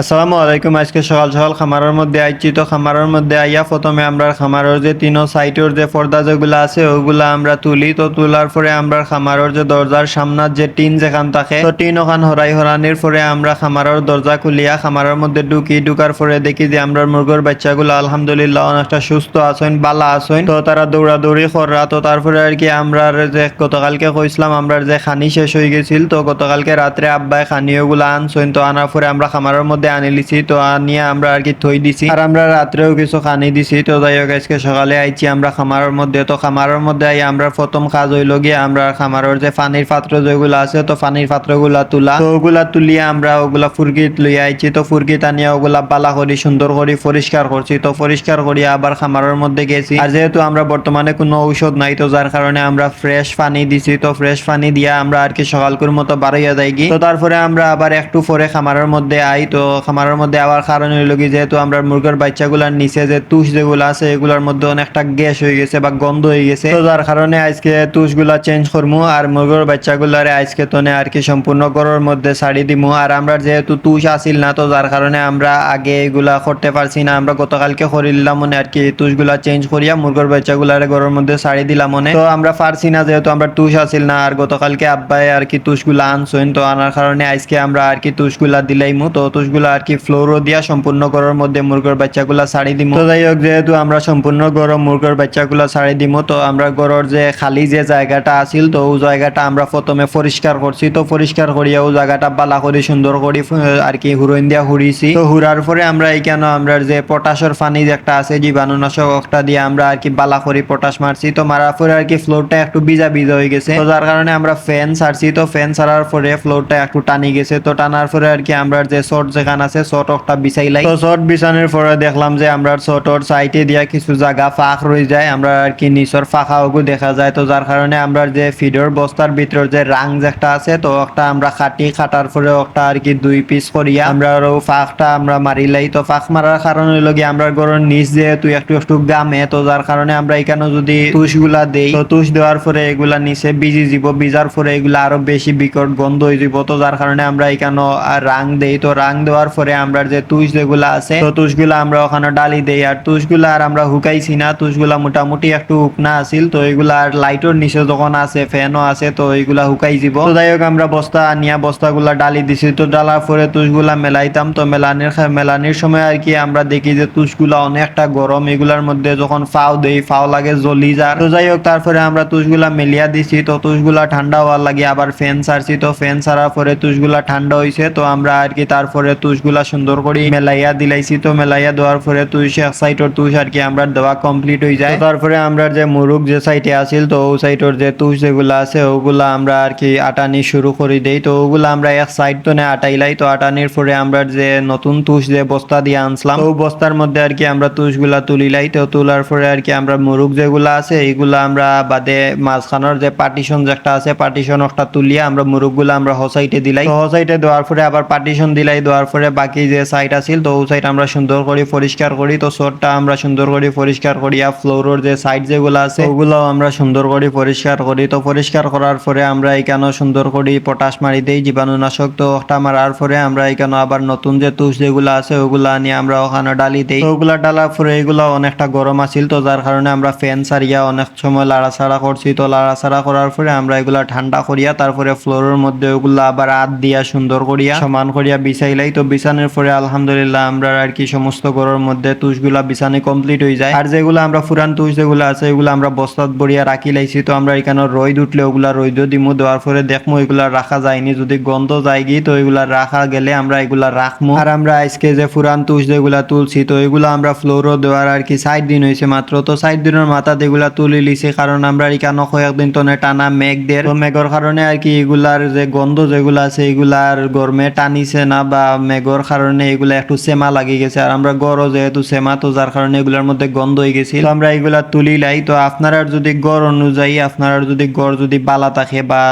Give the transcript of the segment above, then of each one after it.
আসসালামু আলাইকুম, আজকে সকাল সকাল খামারের মধ্যে আইছি। তো খামারের মধ্যে আইয়া প্রথমে আমরা খামারের যে তিন সাইটের যে পর্দা যেগুলো আছে, ওগুলা আমরা তুলি। তো তোলার পরে আমরা খামারের যে দরজার সামনার যে টিন যেখান থাকে, তো টিন ওখান হরাই হরানির পরে আমরা খামারের দরজা খুলিয়া খামারের মধ্যে ঢুকি। ঢুকার পরে দেখি যে আমরা মুরগোর বাচ্চাগুলো আলহামদুলিল্লাহ অনেকটা সুস্থ আছেন, বালা আছেন। তো তারা দৌড়াদৌড়ি কররা। তো তারপরে আর কি আমরা যে গতকালকে কইছিলাম, আমরা যে খানি শেষ হয়ে গেছিল, তো গতকালকে রাত্রে আব্বাই খানি ওগুলা আনছেন। তো আনার পরে আমরা খামারের মধ্যে আনি লিছি, তো আনিয়ে আমরা আর কি থই দিছি। আর আমরা রাত্রেও কিছু খানি দিছি, তো যাই হোক, আজকে সকালে আইছি আমরা খামারের মধ্যে। তো খামারের মধ্যে আই আমরা প্রথম কাজ হইল গিয়ে আমরা খামারের যে পানির পাত্র যেগুলো আছে, তো পানির পাত্রগুলা তুলা। তো ওগুলা তুলিয়ে আমরা ওগুলা ফুরকিত লইয়া আইছি, তো ফুরকিত আনিয়া ওগুলা বালা করি সুন্দর করে পরিষ্কার করছি তো পরিষ্কার করি আবার খামারের মধ্যে গেছি। আর যেহেতু আমরা বর্তমানে কোনো ঔষধ নাই, তো যার কারণে আমরা ফ্রেশ পানি দিছি, তো ফ্রেশ পানি দিয়া আমরা আর কি সকালকুর মতো বাড়াইয়া যাই গি তো তারপরে আমরা আবার একটু পরে খামারের মধ্যে আই তো খামারের মধ্যে আবার কারণ হইল কি, যেহেতু আমরা মুরগের বাচ্চাগুলার নিচে যে তুষ যেগুলো আছে, এগুলোর মধ্যে অনেকটা গ্যাস হয়ে গেছে বা গন্ধ হয়ে গেছে। তো যার কারণে আজকে তুষগুলা চেঞ্জ করমু আর মুরগের বাচ্চাগুলারে আজকে তোনে আর কি সম্পূর্ণ গরুর মধ্যে ছাড়ি দিমু। আর আমরা যেহেতু তুষ আসিল না, তো যার কারণে আমরা আগে এগুলা করতে পারছি না। আমরা গতকালকে করিলাম মনে আর কি তুষগুলা চেঞ্জ করিয়া মুরগের বাচ্চাগুলারে গরুর মধ্যে ছাড়ি দিলাম মনে তো আমরা পারছি না, যেহেতু আমরা তুষ আসিল না, আর গতকালকে আব্বাই আর কি তুষগুলা আনছেন তো আনার কারণে আজকে আমরা আর কি তুষগুলা দিলাইমু। তো তুষগুলা আর কি ফ্লোরও দিয়া সম্পূর্ণ গরুর মধ্যে মুরগের বাচ্চাগুলা ছাড়ি দিমু। তো যাই হোক, যেহেতু আমরা সম্পূর্ণ গরম মুরগের বাচ্চাগুলা ছাড়ি দিমু, তো আমরা গরুর যে খালি যে জায়গাটা আছিল, তো ওই জায়গাটা আমরা প্রথমে পরিষ্কার করছি। তো পরিষ্কার করিয়া ওই জায়গাটা বালা করে সুন্দর করে আর কি হুরইন দিয়া হুড়িছি। তো হুরার পরে আমরা এইখানে আমরা যে পটাশের পানি যে একটা আছে, জীবাণুনাশক একটা দিয়ে আমরা আর কি বালা করে পটাশ মারছি। তো মারার পরে আর কি ফ্লোরটা একটু ভিজা ভিজা হয়ে গেছে। তো যার কারণে আমরা ফ্যান ছাড়ছি। তো ফ্যান ছাড়ার পরে ফ্লোরটা একটু টানি গেছে। তো টানার পরে আর কি আমরা যে শর্ট যেখানে আছে শর্ট একটা বিছাইলাই। তো শর্ট বিছানোর পরে দেখলাম যে আমরা শর্টর সাইডে দিয়া কিছু জায়গা ফাঁক রয়ে যায় আমরা আর কি নিচর ফাঁকা ওগু দেখা যায়। তো যার কারণে আমরা যে ফিডর বস্তার ভিতর যে রাং একটা আছে, তো একটা আমরা খাটি খাটার পরে একটা আর কি দুই পিস করিয়া আমরা আরও ফাঁকটা আমরা মারিলাই তো ফাঁক মারার কারণ কি আমরা গরুর নিচ যেহেতু একটু একটু গামে তো যার কারণে আমরা এখানে যদি তুষগুলা দেই, তো তুষ দেওয়ার পরে এগুলা নিচে বিজি যাব বিজার পরে এগুলা আরও বেশি বিকট গন্ধ হয়ে যাব তো যার কারণে আমরা এখানে রাং দেই, তো রাং দেওয়ার পরে আমরা যে তুষ যেগুলা আছে, তো তুষগুলা আমরা ওখানে ডালি দেই। আর তুষগুলা আর আমরা হুকাইছি না, তুষগুলা মোটামুটি একটু হুকনা আছিল, তো এগুলা আর লাইটের নিচে যখন আছে ফ্যানও আছে, তো এগুলা হুকাই যাব তো যাই হোক, আমরা বস্তা আনিয়া বস্তাগুলা ডালি দিছি। তো ডালার পরে তুষগুলা মেলাইতাম, তো মেলানির মেলানির সময় আর কি আমরা দেখি যে তুষগুলা অনেকটা গরম। এগুলার মধ্যে যখন ফাও দেই, ফাও লাগে জ্বলি যায়। তো যাই হোক, তারপরে আমরা তুষগুলা মেলিয়া দিছি, তো তুষগুলা ঠান্ডা হওয়ার লাগে আবার ফ্যান ছাড়ছি। তো ফ্যান ছাড়ার পরে তুষগুলা ঠান্ডা হয়েছে তো আমরা আর কি তারপরে তুষগুলা সুন্দর করে। মেলাইয়া দিলাইছি তো, মেলাইয়া দেওয়ার পরে তুষ এক সাইডের তুষ আর কি আমরা দেওয়া কমপ্লিট হয়ে যায়। তারপরে আমরা যে মুরুগ যে সাইডে আছিল, তো ও সাইডের যে তুষ যেগুলা আছে, ওগুলা আমরা আর কি আটানি শুরু করে দেই। তো ওগুলা আমরা এক সাইড তো নে আটাইলাই, তো আটানির পরে আমরা যে নতুন তুষ যে বস্তা দিয়ে আনছিলাম ও বস্তার মধ্যে আর কি আমরা তুষগুলা তুলিলাই। তো তোলার পরে আর কি আমরা মুরুগ যেগুলা আছে, এইগুলা আমরা বাদে মাঝখানের যে পার্টিশন যে একটা আছে পার্টিশন একটা তুলিয়া আমরা মুরুগগুলা আমরা হসাইটে দিলাই। হসাইটে দেওয়ার পরে আবার পার্টিশন দিলাই, দেওয়ার পরে বাকি যে সাইড আছিল, তো ও সাইড আমরা সুন্দর করে পরিষ্কার করি। তো শোরটা আমরা সুন্দর করে পরিষ্কার করিয়া ফ্লোরের যে সাইড যেগুলো আছে ওগুলো আমরা সুন্দর করে পরিষ্কার করি। তো পরিষ্কার করার পরে আমরা এখানে সুন্দর করে পটাশ মারি দেই, জীবাণুনাশক তো ওটা মারার পরে আমরা এখানে আবার নতুন যে তুষ যেগুলো আছে, ওগুলা নিয়ে আমরা ওখানে ডালি দেই। ওগুলা ডালার পরে এগুলো অনেকটা গরম আছিল, তো যার কারণে আমরা ফ্যান সারিয়া অনেক সময় লাড়াছাড়া করছি। তো লাড়াছাড়া করার পরে আমরা এগুলা ঠান্ডা করিয়া তারপরে ফ্লোরের মধ্যে ওগুলা আবার হাত দিয়া সুন্দর করিয়া সমান করিয়া বিছাইলাই তো বিছানোর পরে আলহামদুলিল্লাহ আমরা আর কি সমস্ত গরুর মধ্যে তুষগুলা বিছানি কমপ্লিট হয়ে যায়। আর যেগুলো আমরা ফুরান তুষ যেগুলো আছে, এগুলো আমরা বস্তাত বড়িয়া রাখি লাইছি, তো আমরা এখানে রইদ উঠলে ওগুলা রইদ দিমু, দেওয়ার পরে দেখমু এগুলা রাখা যায়নি। যদি গন্ধ যায় গি তো এগুলা রাখা গেলে আমরা এগুলা রাখমু। আর আমরা আজকে যে ফুরান তুষ যেগুলা তুলছি, তো এগুলো আমরা ফ্লোরও দেওয়ার আর কি সাইড দিন হয়েছে মাত্র। তো সাইড দিনের মাথা এগুলা তুলে লিছি, কারণ আমরা এখানে কয়েকদিন তনে টানা মেঘ দের। তো মেঘর কারণে আর কি এগুলার যে গন্ধ যেগুলা আছে, এগুলার গরমে টানিছে না বা মেঘর কারণে এগুলা একটু সেমা লাগি গেছে। আর আমরা গড়ও যেহেতু সেমা, তো যার কারণে এগুলার মধ্যে গন্ধ হয়ে গেছে তো আমরা এগুলা তুলি লাই। তো আপনার যদি গড় অনুযায়ী, আপনার যদি গড় যদি বালা থাকে বা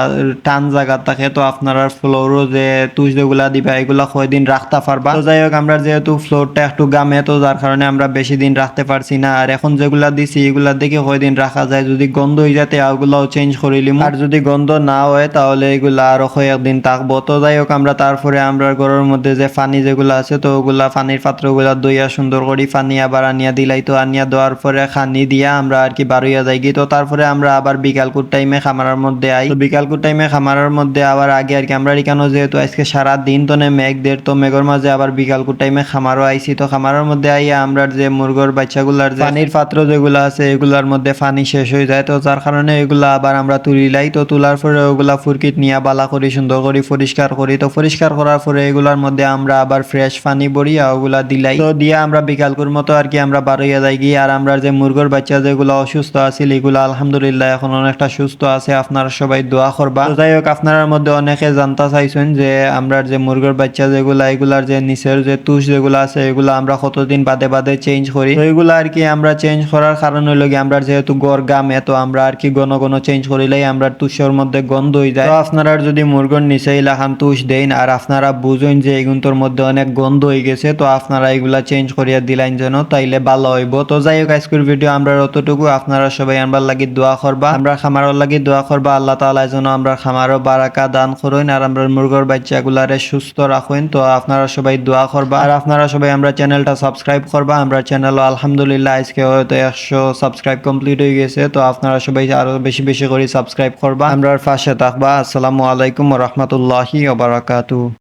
টান জায়গা থাকে, তো আপনার ফ্লোরও যে তুষ যেগুলা দিবা, এগুলা কয়দিন রাখতে পারবা? তো যাই হোক, আমরা যেহেতু ফ্লোরটা একটু গামে, তো যার কারণে আমরা বেশি দিন রাখতে পারছি না। আর এখন যেগুলা দিছি, এগুলা দেখে কয়দিন রাখা যায়? যদি গন্ধ হয়ে যাতে ওগুলাও চেঞ্জ করে লিম। আর যদি গন্ধ না হয়, তাহলে এগুলা আরও কয়েকদিন থাকব। তো যাই হোক, আমরা তারপরে আমরা ঘরের মধ্যে যে পানি যেগুলো আছে তো ওগুলা পানির পাত্রগুলা দইয়া সুন্দর করে পানি আবার আনিয়া দিলাই তো আনিয়া দেওয়ার পরে খানি দিয়া আমরা আর কি বারুইয়া যাই গি তো তারপরে আমরা আবার বিকালকুর টাইমে খামারের মধ্যে আই। তো বিকালকুর টাইমে খামারের মধ্যে আবার আগে আর কি আমরা এখানে যেহেতু আজকে সারা দিন তো নে মেঘ দের তো মেঘের মাঝে আবার বিকালকুর টাইমে খামারও আইছি। তো খামারের মধ্যে আইয়া আমরা যে মুরগর বাচ্চাগুলার যে পানির পাত্র যেগুলো আছে এগুলার মধ্যে পানি শেষ হয়ে যায়। তো যার কারণে এগুলা আবার আমরা তুলিলাই তো তোলার পরে ওগুলা ফুরকিট নিয়ে বালা করি, সুন্দর করি, পরিষ্কার করি। তো পরিষ্কার করার পরে এগুলার মধ্যে আমরা আবার ফ্রেশ পানি ভরিয়া ওগুলা দিলাই। তো দিয়ে আমরা বিকালকুর মতো আর কি আমরা বারোইয়া যাই গিয়ে, আর আমরা যে মুরগর বাচ্চা, যেগুলো অসুস্থ আছিল এগুলো আলহামদুলিল্লাহ এখন অনেকটা সুস্থ আছে, আপনারা সবাই দোয়া করবা। যাই হোক আপনার মধ্যে অনেকে জানতে চাইছেন যে আমরা যে মুরগর বাচ্চা যেগুলা, এগুলার যে নিচের যে তুষ যেগুলো আছে, এগুলো আমরা কতদিন বাদে বাদে চেঞ্জ করি। তো এগুলো আর কি আমরা চেঞ্জ করার কারণ হইল কি আমরা যেহেতু গড় গাম এত আমরা আর কি ঘন ঘন চেঞ্জ করিলেই আমরা তুষের মধ্যে গন্ধ হয়ে যায়। তো আপনারা যদি মুরগর নিচে ইলাখান তুষ দেন, আর আপনারা বুঝেন যে এগুলোর মধ্যে অনেক গন্ধ হয়ে গেছে, তো আপনারা এগুলা চেঞ্জ করিয়া দিলেন যেন, তাইলে ভালো হইব। তো যাই হোক আজকের ভিডিও আমরা অতটুকু আপনারা সবাই আমরা লাগি দোয়া করবা। আমরা খামারও লাগি দোয়া করবা, আল্লাহ তাআলা যেন আমরা খামারও বারাকা দান করুন, আর আমরা মুরগর বাচ্চাগুলারে সুস্থ রাখুন। তো আপনারা সবাই দোয়া করবা, আর আপনারা সবাই আমরা চ্যানেলটা সাবস্ক্রাইব করবা। আমরা চ্যানেলও আলহামদুলিল্লাহ আজকে হয়তো একশো সাবস্ক্রাইব কমপ্লিট হয়ে গেছে, তো আপনারা সবাই আরও বেশি বেশি করে সাবস্ক্রাইব করবা। আমরা পাশে থাকবা। আসসালামু আলাইকুম রহমতুল্লাহি ওবারাকাতু